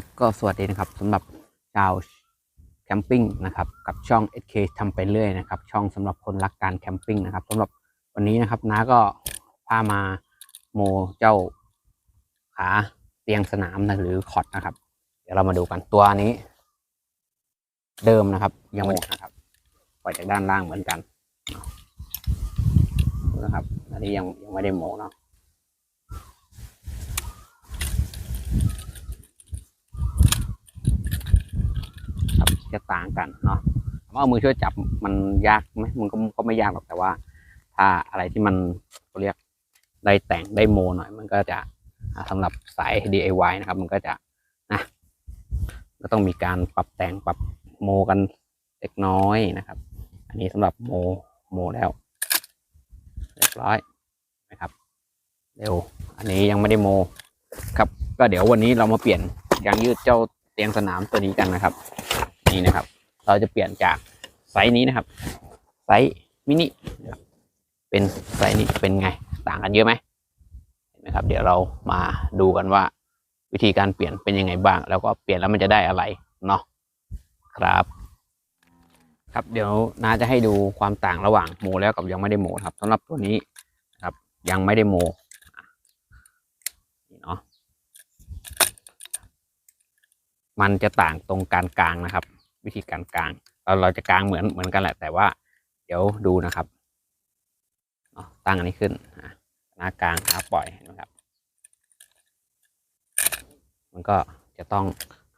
ครับก็สวัสดีนะครับสำหรับชาวแคมปิ้งนะครับกับช่อง SK ทำไปเรื่อยนะครับช่องสำหรับคนรักการแคมปิ้งนะครับสำหรับวันนี้นะครับน้าก็พามาโมเจ้าขาเตียงสนามนะหรือคอร์ดนะครับ เดี๋ยวเรามาดูกันตัวนี้ เดิมนะครับยังไม่นะครับปล่อยจากด้านล่างเหมือนกันนะครับอันนี้ยังยังไม่ได้โมเนาะ ครับ จะต่างกันเนาะว่าเอามือช่วยจับมันยากไหมมันก็ก็ไม่ยากหรอกแต่ว่า ถ้าอะไรที่มันเขาเรียกได้แต่งได้โมหน่อย มันก็จะอ่าสำหรับสาย DIY นะครับ มันก็จะนะก็ต้องมีการปรับแต่งปรับโมกันเล็กน้อยนะครับ อันนี้สำหรับโมโมแล้วเรียบร้อยนะครับเร็วอันนี้ยังไม่ได้โมครับ ก็เดี๋ยววันนี้เรามาเปลี่ยนยางยืดเจ้าเตียงสนามตัวนี้กันนะครับ นี่นะครับ เราจะเปลี่ยนจากไซส์นี้นะครับ ไซส์มินิเป็นไซส์นี้เป็นไง ต่างกันเยอะไหมเห็นไหมครับ เดี๋ยวเรามาดูกันว่า วิธีการเปลี่ยนเป็นยังไงบ้าง แล้วก็เปลี่ยนแล้วมันจะได้อะไรเนาะครับ ครับเดี๋ยวน้าจะให้ดูความต่างระหว่างโมแล้วกับยังไม่ได้โมครับสำหรับตัวนี้ครับ ยังไม่ได้โมนี่เนาะมันจะต่างตรงการกลางนะครับ วิธีการกลาง เราเราจะกลางเหมือนเหมือนกันแหละ แต่ว่า เดี๋ยวดูนะครับตั้งอันนี้ขึ้นหน้ากลางหน้าปล่อยนะครับ มันก็จะต้อง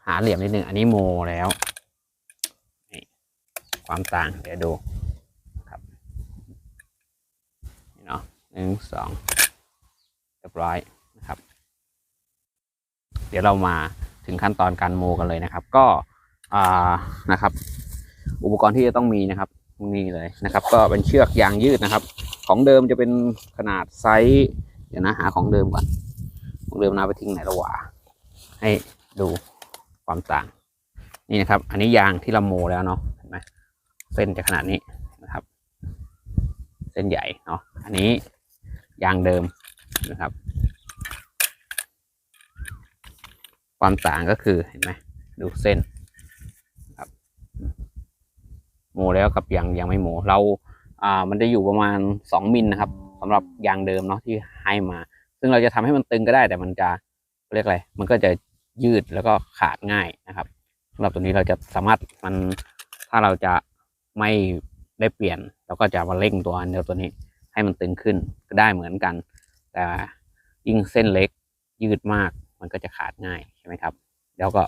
หาเหลี่ยมนิดนึง อันนี้โมแล้วความต่างเดี๋ยวดูครับนี่เนาะหนึ่งสองเรียบร้อยนะครับ เดี๋ยวเรามาถึงขั้นตอนการโมกันเลยนะครับ ก็ อ่านะครับ อุปกรณ์ที่จะต้องมีนะครับนี่เลยนะครับ ก็เป็นเชือกยางยืดนะครับ ของเดิมจะเป็นขนาดไซส์เดี๋ยวนะหาของเดิมก่อนของเดิมนาไปทิ้งไหนละวะให้ดูความต่างนี่นะครับ อันนี้ยางที่เราโมแล้วเนาะเห็นไหมเส้นจะขนาดนี้นะครับ เส้นใหญ่เนาะอันนี้ยางเดิมนะครับ ความต่างก็คือเห็นไหมดูเส้นครับ โมแล้วกับยังยังไม่โมเราอ่ามันจะอยู่ประมาณสองมิลนะครับสำหรับยางเดิมเนาะที่ให้มา ซึ่งเราจะทำให้มันตึงก็ได้ แต่มันจะเรียกอะไรมันก็จะยืดแล้วก็ขาดง่ายนะครับสำหรับตัวนี้เราจะสามารถมันถ้าเราจะไม่ได้เปลี่ยนเราก็จะมาเร่งตัวอันเดียวตัวนี้ให้มันตึงขึ้นก็ได้เหมือนกัน แต่ยิ่งเส้นเล็กยืดมากมันก็จะขาดง่ายใช่ไหมครับ แล้วก็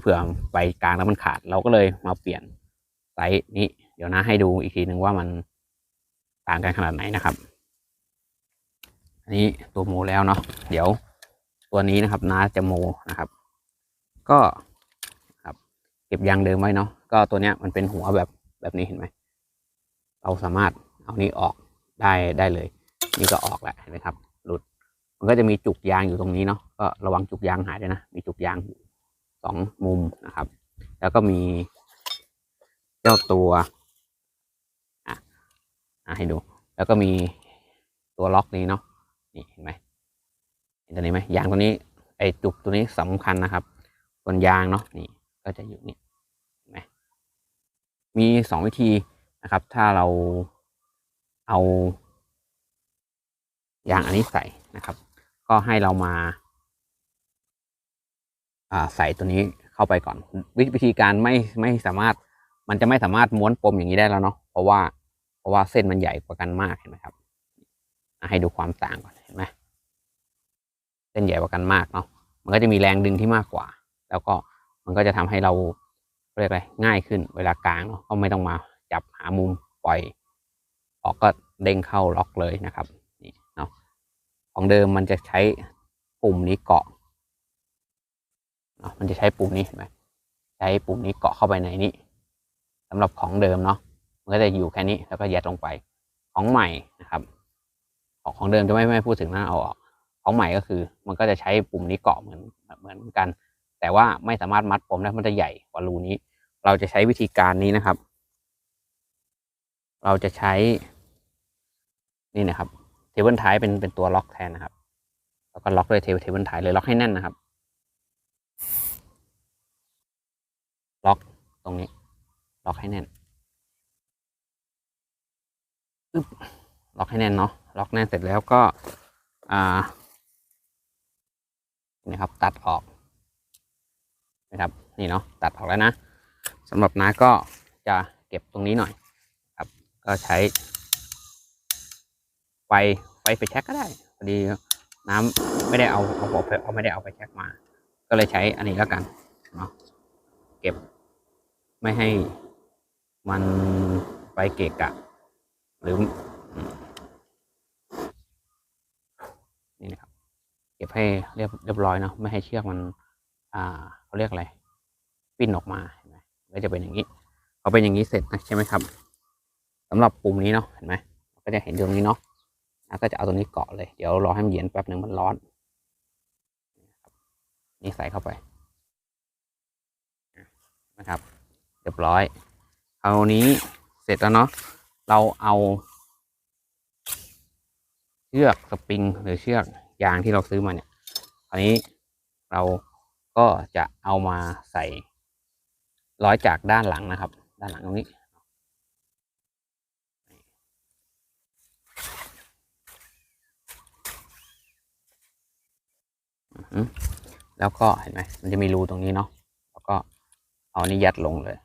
เผื่อไปกลางแล้วมันขาด เราก็เลยมาเปลี่ยน ส์นี้ เดี๋ยวนะให้ดูอีกทีหนึ่งว่ามันต่างกันขนาดไหนนะครับ อันนี้ตัวโมแล้วเนาะเดี๋ยวตัวนี้นะครับน้าจะโมนะครับ ก็ครับเก็บยางเดิมไว้เนาะก็ตัวเนี้ยมันเป็นหัวแบบแบบนี้เห็นไหมเราสามารถเอานี้ออกได้ได้เลย นี่ก็ออกแหละเห็นไหมครับ หลุดมันก็จะมีจุกยางอยู่ตรงนี้เนาะก็ระวังจุกยางหายด้วยนะ มีจุกยางสองมุมนะครับ แล้วก็มี เจ้าตัวอะให้ดู แล้วก็มีตัวล็อกนี้เนาะนี่เห็นไหมเห็นตัวนี้ไหมยางตัวนี้ไอจุกตัวนี้สำคัญนะครับส่วนยางเนาะนี่ก็จะอยู่นี่เห็นไหมมีสองวิธีนะครับ ถ้าเราเอายางอันนี้ใส่นะครับ ก็ให้เรามาอ่าใส่ตัวนี้เข้าไปก่อน วิธีการไม่ไม่สามารถ มันจะไม่สามารถม้วนปมอย่างนี้ได้แล้วเนาะเพราะว่าเพราะว่าเส้นมันใหญ่กว่ากันมากเห็นไหมครับให้ดูความต่างก่อนเห็นไหมเส้นใหญ่กว่ากันมากเนาะมันก็จะมีแรงดึงที่มากกว่า แล้วก็มันก็จะทำให้เราเรียกอะไรง่ายขึ้นเวลากลางเนาะก็ไม่ต้องมาจับหามุมปล่อย ออกก็เด้งเข้าล็อกเลยนะครับนี่เนาะของเดิมมันจะใช้ปุ่มนี้เกาะเนาะมันจะใช้ปุ่มนี้เห็นไหมใช้ปุ่มนี้เกาะเข้าไปในนี้ สำหรับของเดิมเนาะมันก็จะอยู่แค่นี้แล้วก็ยัดลงไป ของใหม่นะครับของของเดิมจะไม่ไม่พูดถึงนะเอาออกของใหม่ก็คือ มันก็จะใช้ปุ่มนี้เกาะเหมือนเหมือนกัน แต่ว่าไม่สามารถมัดปมได้มันจะใหญ่กว่ารูนี้ เราจะใช้วิธีการนี้นะครับ เราจะใช้ นี่นะครับเทเบิลไทเป็นเป็นตัวล็อกแทนนะครับ แล้วก็ล็อกด้วยเทเบิลไทเลยล็อกให้แน่นนะครับ ล็อกตรงนี้ ล็อกให้แน่นอึ๊บล็อกให้แน่นเนาะล็อกแน่นเสร็จแล้วก็ อ่านี่ครับ ตัดออกนะครับนี่เนาะตัดออกแล้วนะสำหรับน้าก็จะเก็บตรงนี้หน่อยครับ ก็ใช้ ไฟไฟไปแช็กก็ได้พอดีน้ำไม่ได้เอาเอาเอาเอาไม่ได้เอาไปแช็กมา ก็เลยใช้อันนี้แล้วกันเนาะเก็บไม่ให้ มันไปเกะกะ หรือนี่นะครับ เก็บให้เรียบเรียบร้อยเนาะไม่ให้เชือกมัน อ่าเขาเรียกอะไร ปิ้นออกมาเห็นไหมก็จะเป็นอย่างนี้พอเป็นอย่างนี้เสร็จนะใช่ไหมครับสำหรับปุ่มนี้เนาะเห็นไหมก็จะเห็นตรงนี้เนาะแล้วก็จะเอาตรงนี้เกาะเลยเดี๋ยวรอให้มันเย็นแป๊บหนึ่งมันร้อนนี่ใส่เข้าไปนะครับ เรียบร้อย คราวนี้เสร็จแล้วเนาะเราเอาเชือกสปริงหรือเชือกยางที่เราซื้อมาเนี่ยคราวนี้เราก็จะเอามาใส่ร้อยจากด้านหลังนะครับ ด้านหลังตรงนี้ แล้วก็เห็นไหมมันจะมีรูตรงนี้เนาะแล้วก็เอาอันนี้ยัดลงเลย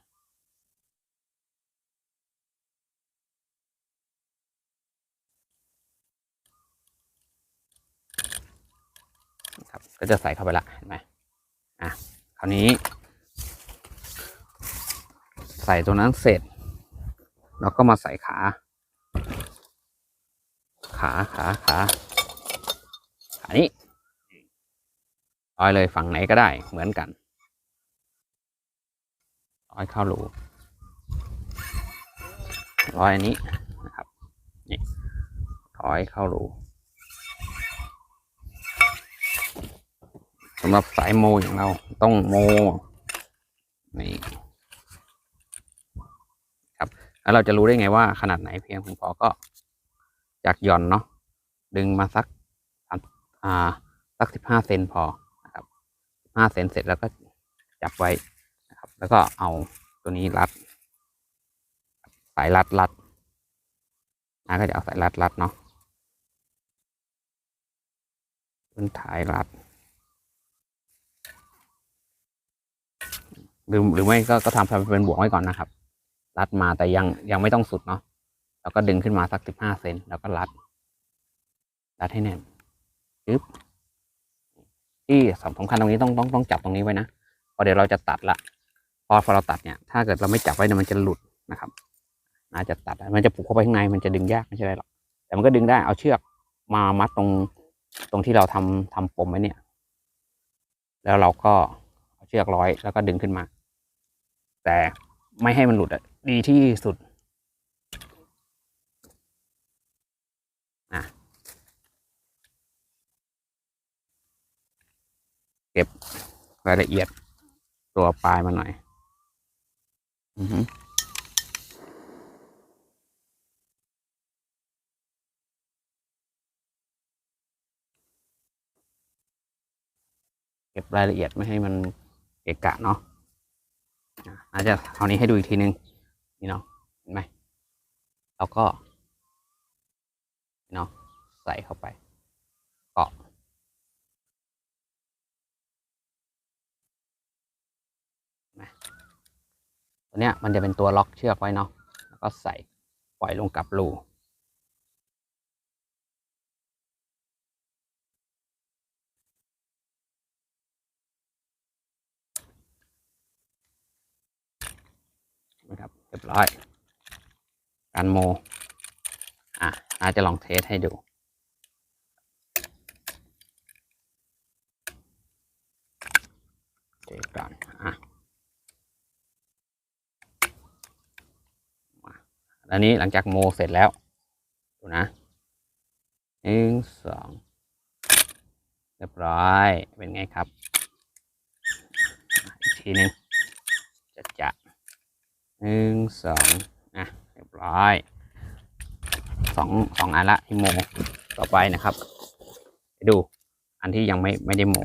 ครับ ก็จะใส่เข้าไปละเห็นไหมอะคราวนี้ ใส่ตัวนั้นเสร็จเราก็มาใส่ขา ขาขาขาขานี้ร้อยเลยฝั่งไหนก็ได้เหมือนกันร้อยเข้ารูร้อยอันนี้นะครับนี่ร้อยเข้ารูำหรับสายโมอย่างเราต้องโมนี่ครับแล้วเราจะรู้ได้ไงว่าขนาดไหนเพียงพอก็จากหย่อนเนาะดึงมาสักอ่าสักสิบห้าเซนพอนะครับห้าเซนเสร็จแล้วก็จับไว้นะครับ แล้วก็เอาตัวนี้รัด สายรัดรัดนะก็จะเอาสายรัดรัดเนาะเป็นถ่ายรัด หรือหรือไม่ก็ก็ทำเป็นบวกไว้ก่อนนะครับ รัดมาแต่ยังยังไม่ต้องสุดเนาะแล้วก็ดึงขึ้นมาสักสิบห้าเซนแล้วก็รัด รัดให้แน่นปึ๊บที่สำคัญตรงนี้ต้องต้องต้องจับตรงนี้ไว้นะพอเดี๋ยวเราจะตัดละพอพอเราตัดเนี่ยถ้าเกิดเราไม่จับไว้เนี่ยมันจะหลุดนะครับน่าจะตัดมันจะผูกเข้าไปข้างในมันจะดึงยากไม่ใช่ไรหรอกแต่มันก็ดึงได้เอาเชือกมามัดตรงตรงที่เราทำทำปมไว้เนี่ย แล้วเราก็เอาเชือกร้อยแล้วก็ดึงขึ้นมา แต่ไม่ให้มันหลุดอะดีที่สุดอะเก็บรายละเอียดตัวปลายมาหน่อย อือฮึเก็บรายละเอียดไม่ให้มันเกะกะเนาะ อาจจะเอานี้ให้ดูอีกทีนึงนี่เนาะเห็นไหมแล้วก็เนาะใส่เข้าไปเกาะตัวเนี้ยมันจะเป็นตัวล็อกเชือกไว้เนาะแล้วก็ใส่ปล่อยลงกับรูนะค เรียบร้อยการโม อะน่าจะลองเทสให้ดู เทสก่อน อะอันนี้หลังจากโมเสร็จแล้ว ดูนะหนึ่งสองเรียบร้อย เป็นไงครับ อีกทีหนึ่ง หนึ่งสองอะเรียบร้อยสองสองอันละที่โมต่อไปนะครับ ดูอันที่ยังไม่ไม่ได้โม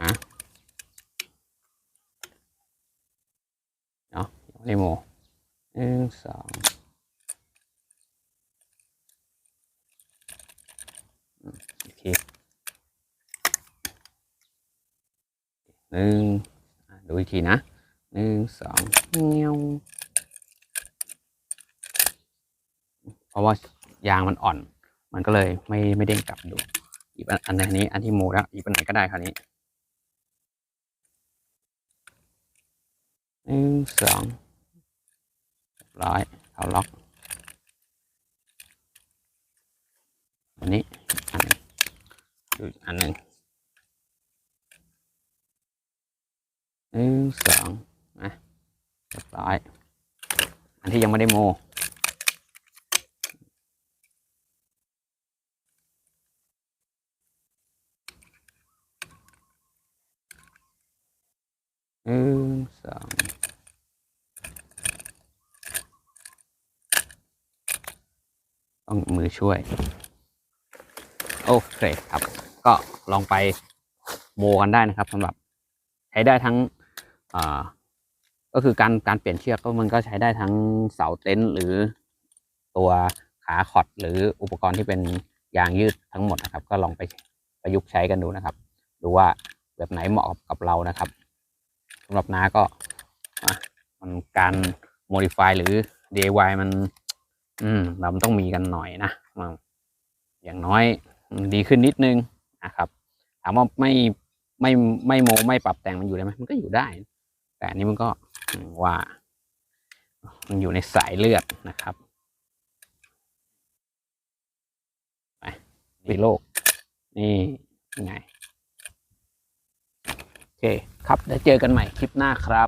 อะนไม่โมหนึ่งสองโอเค หนึ่งอะดูอีกทีนะหนึ่งสองเงี้ยวเพราะว่ายางมันอ่อน มันก็เลยไม่ไม่เด้งกลับดู อีกอันอันนี้อันที่โมแล้วอีกอันไหนก็ได้คราวนี้หนึ่งสองเรียบร้อยเอาล็อกอันนี้อันหนึ่งดูอีกอันหนึ่ง หนึ่งสองนะเรียบร้อย อันที่ยังไม่ได้โมหนึ่งสองต้องมือช่วย โอเคครับ ก็ลองไปโมกันได้นะครับสำหรับ ใช้ได้ทั้ง อ่า ก็คือการการเปลี่ยนเชือกก็มันก็ใช้ได้ทั้งเสาเต็นท์หรือตัวขาขอดหรืออุปกรณ์ที่เป็นยางยืดทั้งหมดนะครับ ก็ลองไปประยุกต์ใช้กันดูนะครับ ดูว่าแบบไหนเหมาะกับเรานะครับสำหรับน้าก็มันการ modify หรือ DIY มัน อืม เราต้องมีกันหน่อยนะอย่างน้อยดีขึ้นนิดนึงนะครับ ถามว่าไม่ไม่ไม่โมไม่ปรับแต่งมันอยู่ได้ไหมมันก็อยู่ได้ แต่อันนี้มันก็ว่า มันอยู่ในสายเลือดนะครับไปปิโลก นี่ยังไง โอเค ครับ แล้วเจอกันใหม่คลิปหน้าครับ